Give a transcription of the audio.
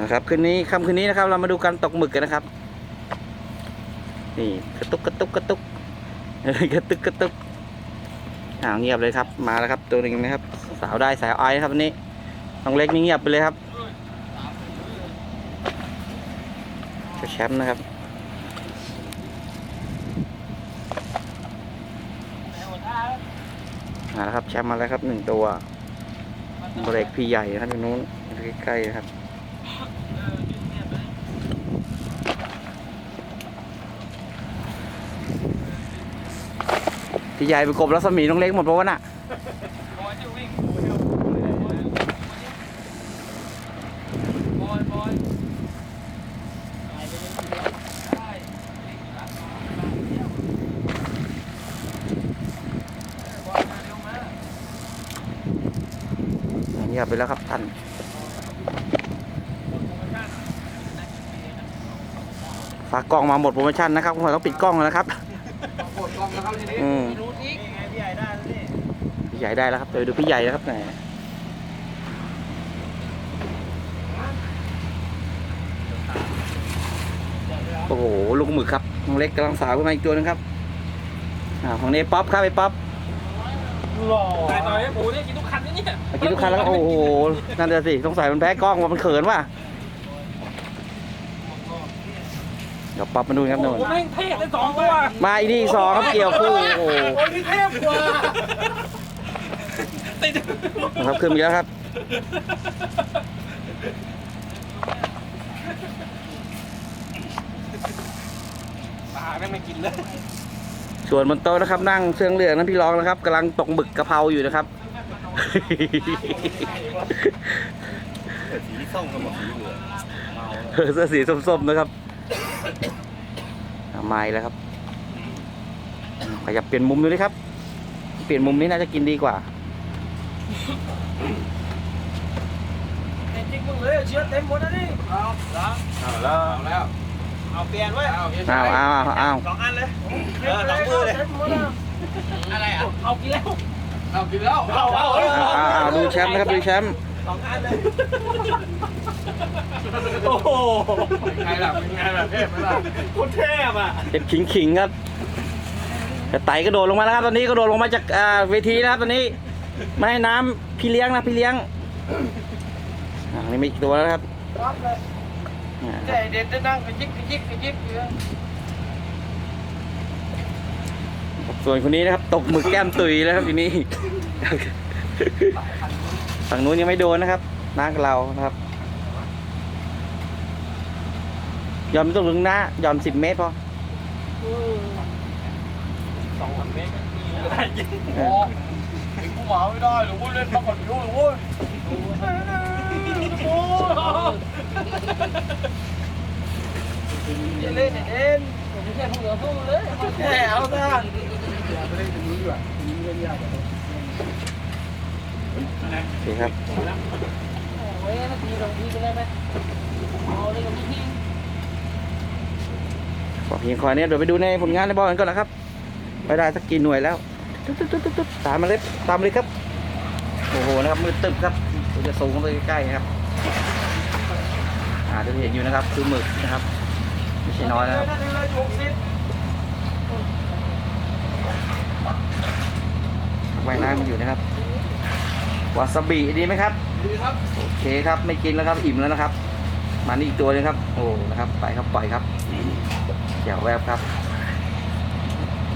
นะครับคืนนี้ค่ำคืนนี้นะครับ เรามาดูการตกหมึกกันนะครับ นี่กระตุกกระตุกกระตุกกระตุกกระตุกอ่าเงียบเลยครับ มาแล้วครับ ตัวหนึ่งนะครับ สาวได้สาวไอนะครับวันนี้น้องเล็กนี่เงียบไปเลยครับจะแชมป์นะครับมาแล้วครับแชมป์มาแล้วครับหนึ่งตัวเบรกพี่ใหญ่นะครับตรงนู้นใกล้ๆนะครับ พี่ใหญ่ไปกบรัศมีน้องเล็กหมดปะวะน่ะว่าเร็วมาเงียบไปแล้วครับท่าน ฝากกล้องมาหมดโปรโมชั่นนะครับผมต้องปิดกล้องแล้วนะครับกดกล้องแล้วครับทีนี้อืมรู้ทิกนี่ไงพี่ใหญ่ได้แล้วนี่พี่ใหญ่ได้แล้วครับเดี๋ยวดูพี่ใหญ่นะครับแหมโอ้โหลูกหมึกครับน้องเล็กกำลังสาวขึ้นมาอีกตัวหนึงครับอ่าของนี้ป๊อปครับไอ้ป๊อปหล่อถ่ายหน่อยให้ผมเนี่ยกินทุกคันนี่เนี่ยเมื่อกี้ทุกคันแล้วก็โอ้โหนั่นเดี๋ยวสิสงสัยมันแพ้กล้องว่ามันเขินว่ะ เดี๋ยวป๊อปมาดูครับโน่นผมแม่งเทพได้สองตัวมาอีกนี่อีกสองครับเกี่ยวคู่โอ้โหโอ้ยนี่เทพกว่าติดนะครับขึ้นมาแล้วครับปลาแม่งไม่กินเลยส่วนบนโต๊ะนะครับ นั่งเสื้อเหลืองนั้นพี่รองนะครับกำลังตกหมึกกะเพราอยู่นะครับ สีส้มกับสีเหลืองเออเสื้อสีส้มๆนะครับ เอาไม้แล้วครับ ขยับเปลี่ยนมุมดูดิครับ เปลี่ยนมุมนี้น่าจะกินดีกว่าไอ้จิ๊กมึงเลยเชื้อเต็มหมดแล้วนี่เอาแล้วเอาแล้วเอาแล้วเอาเปลี่ยนไว้เอาอ้าวอ้าวอ้าวอ้าวสองอันเลยเออสองมือเลยอะไรอะเอากินแล้วเอากินแล้วเอาเอาเอาอ้าวอ้าวอ้าวดูแชมป์นะครับดูแชมป์ สองอันเลยโอ้โหเป็นไงล่ะเป็นไงล่ะเทพไหมล่ะโคตรเทพอะเจ็บขิงขิงๆครับแต่ไต่กระโดดลงมาแล้วครับตอนนี้กระโดดลงมาจากอ่าเวทีนะครับตอนนี้ไม่ให้น้ำพี่เลี้ยงนะพี่เลี้ยงอ่านี่มีอีกตัวแล้วครับรับเลยอ่าแต่เด็ดจะนั่งกระจิกกระจิกกระจิกอยู่ส่วนคนนี้นะครับ ตกหมึกแก้มตุยแล้วครับทีนี้ ฝั่งนู้นยังไม่โดนนะครับน้ากับเรานะครับยอมไม่ต้องลึงนะยอมสิบเมตรพอสองพันเมตรก็ได้ยิงเออถึงกูหมาไม่ได้หรือว่าเล่นมาก่อนรู้หรือว่าเล่นเล่นผมไม่ใช่พวกเหลือสู้เลยแค่เอาซะโอเคครับเว้ย นาทีสองทีไปเลยไหมเอาเลยกับพี่ขอเพียงคอยเนี้ยเดี๋ยวไปดูในผลงานในบอลกันก่อนนะครับไปได้สักกี่หน่วยแล้วตุ๊ดตุ๊ดตุ๊ดตุ๊ดตามมาเลยตามเลยครับโอ้โหนะครับมือตึบครับจะสูงไปใกล้ๆนะครับอ่าจะเห็นอยู่นะครับคือหมึกนะครับไม่ใช่น้อยนะครับนาทีเลยหกสิบว่ายน้ำมันอยู่นะครับ วาซาบิดีไหมครับดีครับโอเคครับไม่กินแล้วครับอิ่มแล้วนะครับ มานี่อีกตัวหนึงครับ โอ้นะครับ ไปครับปล่อยครับเดี๋ยวแวบครับ